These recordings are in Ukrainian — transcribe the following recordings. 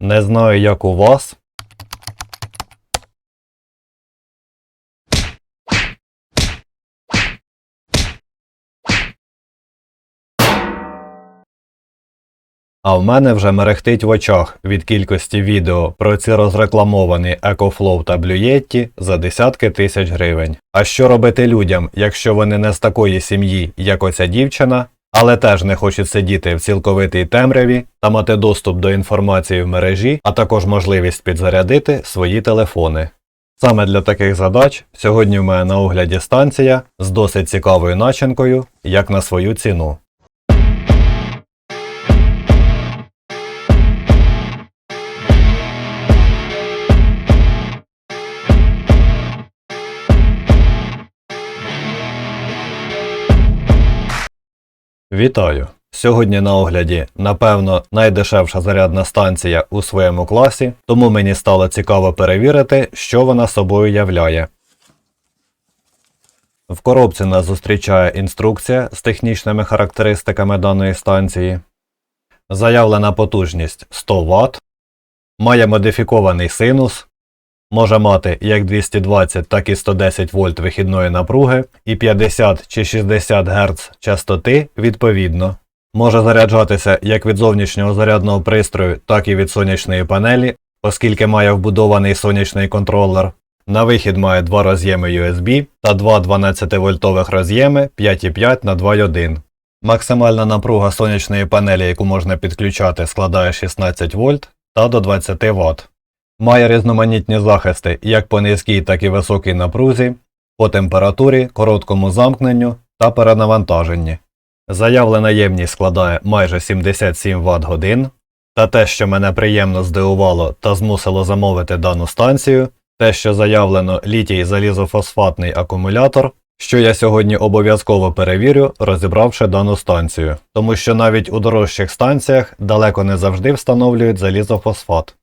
Не знаю, як у вас. А в мене вже мерехтить в очах від кількості відео про ці розрекламовані EcoFlow та Blue за десятки тисяч гривень. А що робити людям, якщо вони не з такої сім'ї, як оця дівчина, але теж не хочуть сидіти в цілковитій темряві та мати доступ до інформації в мережі, а також можливість підзарядити свої телефони. Саме для таких задач сьогодні в мене на огляді станція з досить цікавою начинкою, як на свою ціну. Вітаю! Сьогодні на огляді, напевно, найдешевша зарядна станція у своєму класі, тому мені стало цікаво перевірити, що вона собою являє. В коробці нас зустрічає інструкція з технічними характеристиками даної станції. Заявлена потужність 100 Вт, має модифікований синус, може мати як 220, так і 110 вольт вихідної напруги і 50 чи 60 Гц частоти відповідно. Може заряджатися як від зовнішнього зарядного пристрою, так і від сонячної панелі, оскільки має вбудований сонячний контролер. На вихід має два роз'єми USB та два 12-вольтових роз'єми 5,5 на 2,1. Максимальна напруга сонячної панелі, яку можна підключати, складає 16 вольт та до 20 Вт. Має різноманітні захисти як по низькій, так і високій напрузі, по температурі, короткому замкненню та перенавантаженні. Заявлена ємність складає майже 77 Вт годин. Та те, що мене приємно здивувало та змусило замовити дану станцію, те, що заявлено літій залізофосфатний акумулятор, що я сьогодні обов'язково перевірю, розібравши дану станцію, тому що навіть у дорожчих станціях далеко не завжди встановлюють залізофосфат.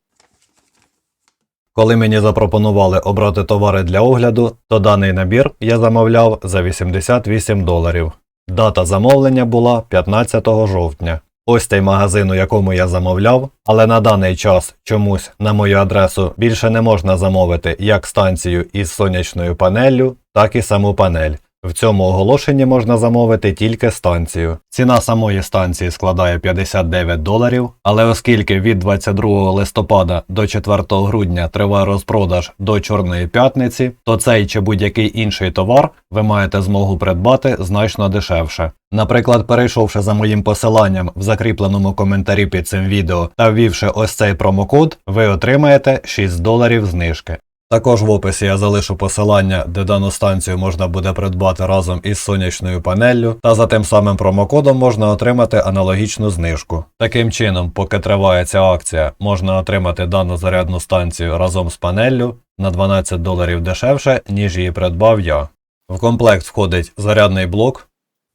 Коли мені запропонували обрати товари для огляду, то даний набір я замовляв за 88 доларів. Дата замовлення була 15 жовтня. Ось той магазин, у якому я замовляв, але на даний час чомусь на мою адресу більше не можна замовити як станцію із сонячною панеллю, так і саму панель. В цьому оголошенні можна замовити тільки станцію. Ціна самої станції складає 59 доларів, але оскільки від 22 листопада до 4 грудня триває розпродаж до Чорної п'ятниці, то цей чи будь-який інший товар ви маєте змогу придбати значно дешевше. Наприклад, перейшовши за моїм посиланням в закріпленому коментарі під цим відео та ввівши ось цей промокод, ви отримаєте 6 доларів знижки. Також в описі я залишу посилання, де дану станцію можна буде придбати разом із сонячною панеллю, та за тим самим промокодом можна отримати аналогічну знижку. Таким чином, поки триває ця акція, можна отримати дану зарядну станцію разом з панеллю на 12 доларів дешевше, ніж її придбав я. В комплект входить зарядний блок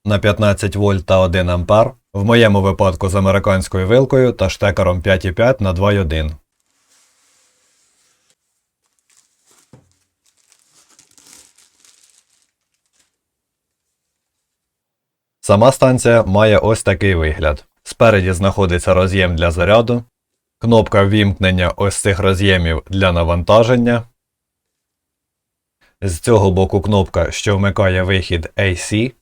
на 15 вольт та 1 ампер, в моєму випадку з американською вилкою та штекером 5,5 на 2,1. Сама станція має ось такий вигляд. Спереді знаходиться роз'єм для заряду, кнопка ввімкнення ось цих роз'ємів для навантаження. З цього боку кнопка, що вмикає вихід AC,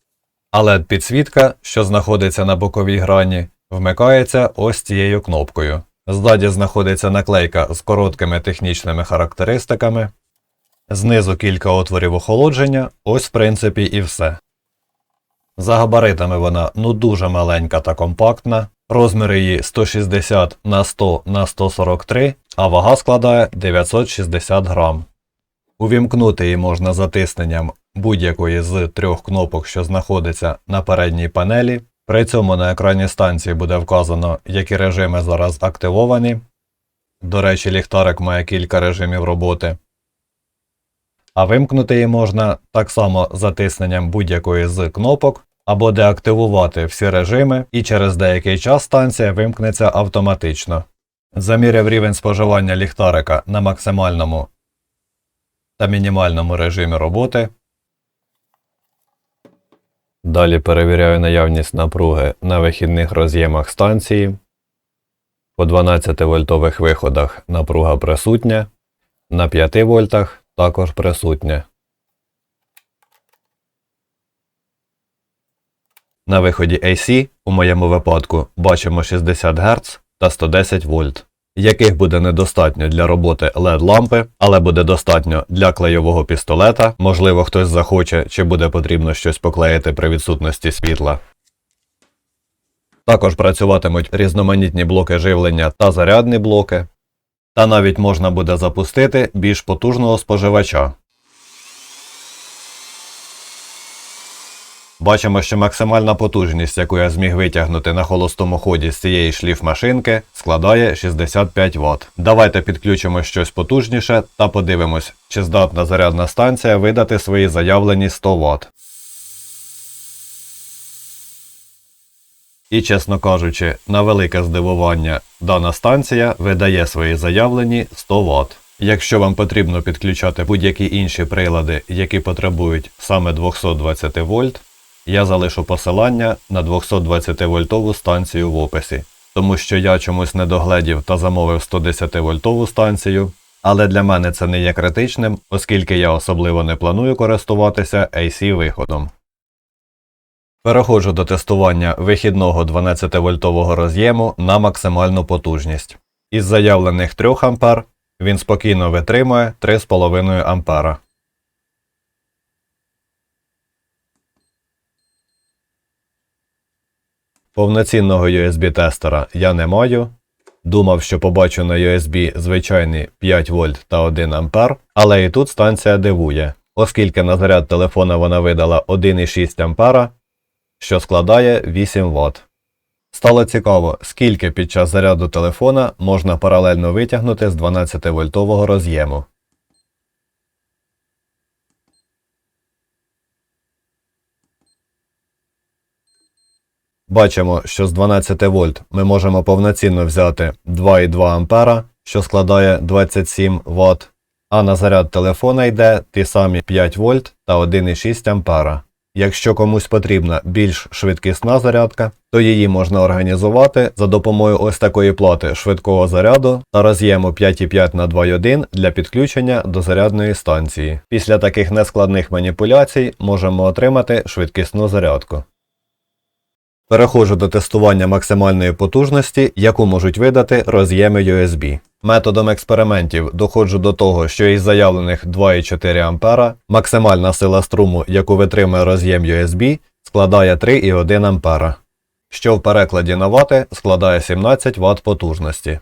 а LED підсвітка, що знаходиться на боковій грані, вмикається ось цією кнопкою. Ззаді знаходиться наклейка з короткими технічними характеристиками. Знизу кілька отворів охолодження, ось в принципі і все. За габаритами вона ну дуже маленька та компактна. Розміри її 160 на 100 на 143, а вага складає 960 грам. Увімкнути її можна затисненням будь-якої з трьох кнопок, що знаходиться на передній панелі. При цьому на екрані станції буде вказано, які режими зараз активовані. До речі, ліхтарик має кілька режимів роботи. А вимкнути її можна так само затисненням будь-якої з кнопок або деактивувати всі режими, і через деякий час станція вимкнеться автоматично. Заміряв рівень споживання ліхтарика на максимальному та мінімальному режимі роботи. Далі перевіряю наявність напруги на вихідних роз'ємах станції. По 12 вольтових виходах напруга присутня, на 5 вольтах також присутня. На виході AC у моєму випадку бачимо 60 Гц та 110 вольт, яких буде недостатньо для роботи LED-лампи, але буде достатньо для клейового пістолета, можливо, хтось захоче чи буде потрібно щось поклеїти при відсутності світла. Також працюватимуть різноманітні блоки живлення та зарядні блоки, та навіть можна буде запустити більш потужного споживача. Бачимо, що максимальна потужність, яку я зміг витягнути на холостому ході з цієї шліфмашинки, складає 65 Вт. Давайте підключимо щось потужніше та подивимось, чи здатна зарядна станція видати свої заявлені 100 Вт. І, чесно кажучи, на велике здивування, дана станція видає свої заявлені 100 Вт. Якщо вам потрібно підключати будь-які інші прилади, які потребують саме 220 вольт, я залишу посилання на 220 вольтову станцію в описі, тому що я чомусь не догледів та замовив 110 вольтову станцію, але для мене це не є критичним, оскільки я особливо не планую користуватися AC виходом. Переходжу до тестування вихідного 12 вольтового роз'єму на максимальну потужність. Із заявлених 3 А він спокійно витримує 3,5 А. Повноцінного USB-тестера я не маю. Думав, що побачу на USB звичайний 5 вольт та 1 А, але і тут станція дивує, оскільки на заряд телефона вона видала 1,6 А, що складає 8 Вт. Стало цікаво, скільки під час заряду телефона можна паралельно витягнути з 12 вольтового роз'єму. Бачимо, що з 12 вольт ми можемо повноцінно взяти 2,2 А, що складає 27 Вт, а на заряд телефона йде ті самі 5 вольт та 1,6 А. Якщо комусь потрібна більш швидкісна зарядка, то її можна організувати за допомогою ось такої плати швидкого заряду та роз'єму 5,5 на 2,1 для підключення до зарядної станції. Після таких нескладних маніпуляцій можемо отримати швидкісну зарядку. Переходжу до тестування максимальної потужності, яку можуть видати роз'єми USB. Методом експериментів доходжу до того, що із заявлених 2,4 А максимальна сила струму, яку витримує роз'єм USB, складає 3,1 А, що в перекладі на вати складає 17 Вт потужності.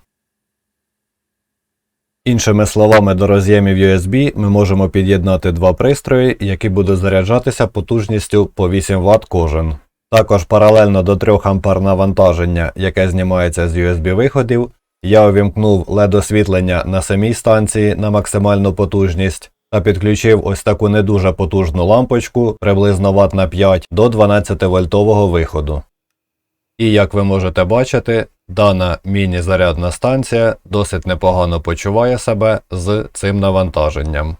Іншими словами, до роз'ємів USB ми можемо під'єднати два пристрої, які будуть заряджатися потужністю по 8 Вт кожен. Також паралельно до 3 А навантаження, яке знімається з USB-виходів, я увімкнув LED освітлення на самій станції на максимальну потужність та підключив ось таку не дуже потужну лампочку приблизно Вт на 5 до 12 вольтового виходу. І як ви можете бачити, дана міні-зарядна станція досить непогано почуває себе з цим навантаженням.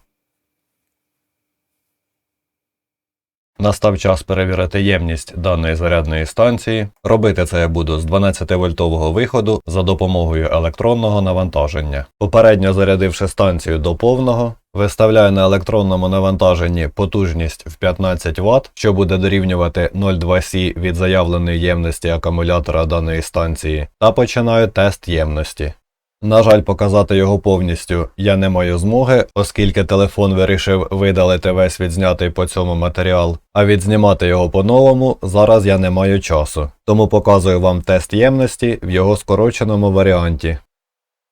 Настав час перевірити ємність даної зарядної станції. Робити це я буду з 12 вольтового виходу за допомогою електронного навантаження. Попередньо зарядивши станцію до повного, виставляю на електронному навантаженні потужність в 15 Вт, що буде дорівнювати 0,2 С від заявленої ємності акумулятора даної станції, та починаю тест ємності. На жаль, показати його повністю я не маю змоги, оскільки телефон вирішив видалити весь відзнятий по цьому матеріал, а відзнімати його по-новому зараз я не маю часу. Тому показую вам тест ємності в його скороченому варіанті.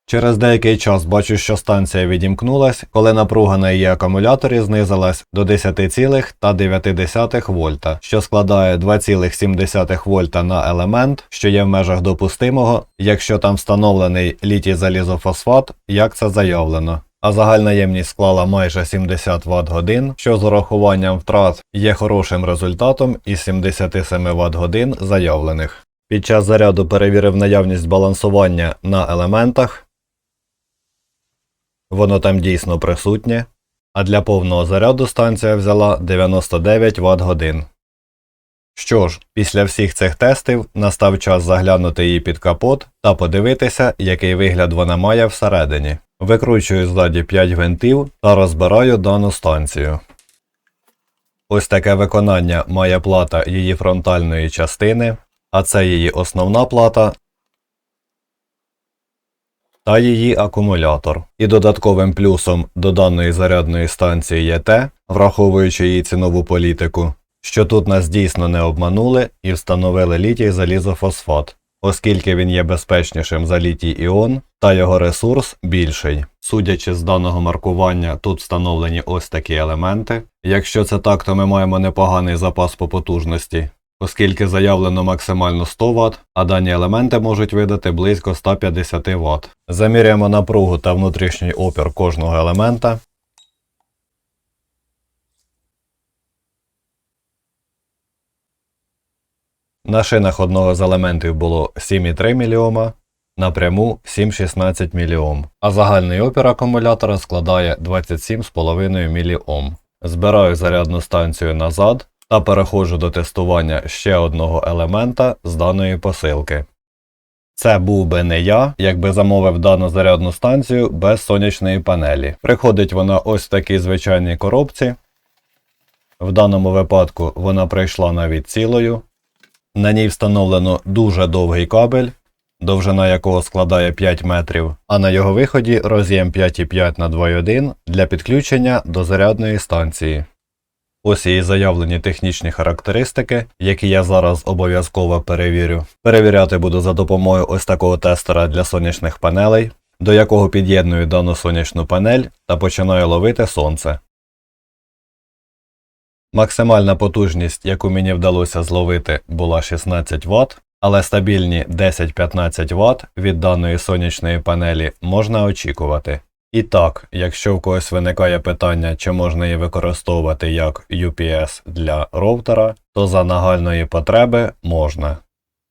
Через деякий час бачу, що станція відімкнулась, коли напруга на її акумуляторі знизилась до 10,9 вольта, що складає 2,7 вольта на елемент, що є в межах допустимого, якщо там встановлений літій залізофосфат, як це заявлено. А загальна ємність склала майже 70 Вт годин, що з урахуванням втрат є хорошим результатом із 77 Вт годин заявлених. Під час заряду перевірив наявність балансування на елементах. Воно там дійсно присутнє, а для повного заряду станція взяла 99 Вт годин. Що ж, після всіх цих тестів настав час заглянути її під капот та подивитися, який вигляд вона має всередині. Викручую ззаді 5 гвинтів та розбираю дану станцію. Ось таке виконання має плата її фронтальної частини, а це її основна плата та її акумулятор. І додатковим плюсом до даної зарядної станції є те, враховуючи її цінову політику, що тут нас дійсно не обманули і встановили літій залізофосфат, оскільки він є безпечнішим за літій іон та його ресурс більший. Судячи з даного маркування, тут встановлені ось такі елементи. Якщо це так, то ми маємо непоганий запас по потужності, оскільки заявлено максимально 100 Вт, а дані елементи можуть видати близько 150 Вт. Заміряємо напругу та внутрішній опір кожного елемента. На шинах одного з елементів було 7,3 мОм, напряму 7,16 мОм, а загальний опір акумулятора складає 27,5 мОм. Збираю зарядну станцію назад та переходжу до тестування ще одного елемента з даної посилки. Це був би не я, якби замовив дану зарядну станцію без сонячної панелі. Приходить вона ось в такій звичайній коробці. В даному випадку вона прийшла навіть цілою. На ній встановлено дуже довгий кабель, довжина якого складає 5 метрів, а на його виході роз'єм 5,5 на 2,1 для підключення до зарядної станції. Ось її заявлені технічні характеристики, які я зараз обов'язково перевірю. Перевіряти буду за допомогою ось такого тестера для сонячних панелей, до якого під'єдную дану сонячну панель та починаю ловити сонце. Максимальна потужність, яку мені вдалося зловити, була 16 Вт, але стабільні 10-15 Вт від даної сонячної панелі можна очікувати. І так, якщо в когось виникає питання, чи можна її використовувати як UPS для роутера, то за нагальної потреби можна.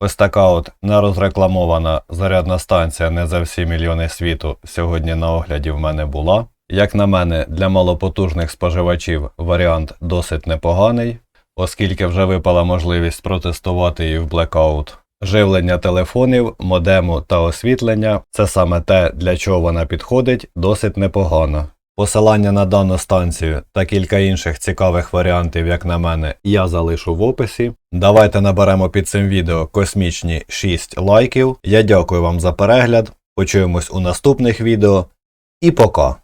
Ось така от нерозрекламована зарядна станція не за всі мільйони світу сьогодні на огляді в мене була. Як на мене, для малопотужних споживачів варіант досить непоганий, оскільки вже випала можливість протестувати її в Blackout. Живлення телефонів, модему та освітлення це саме те, для чого вона підходить, досить непогано. Посилання на дану станцію та кілька інших цікавих варіантів, як на мене, я залишу в описі. Давайте наберемо під цим відео космічні 6 лайків. Я дякую вам за перегляд. Почуємось у наступних відео. І пока!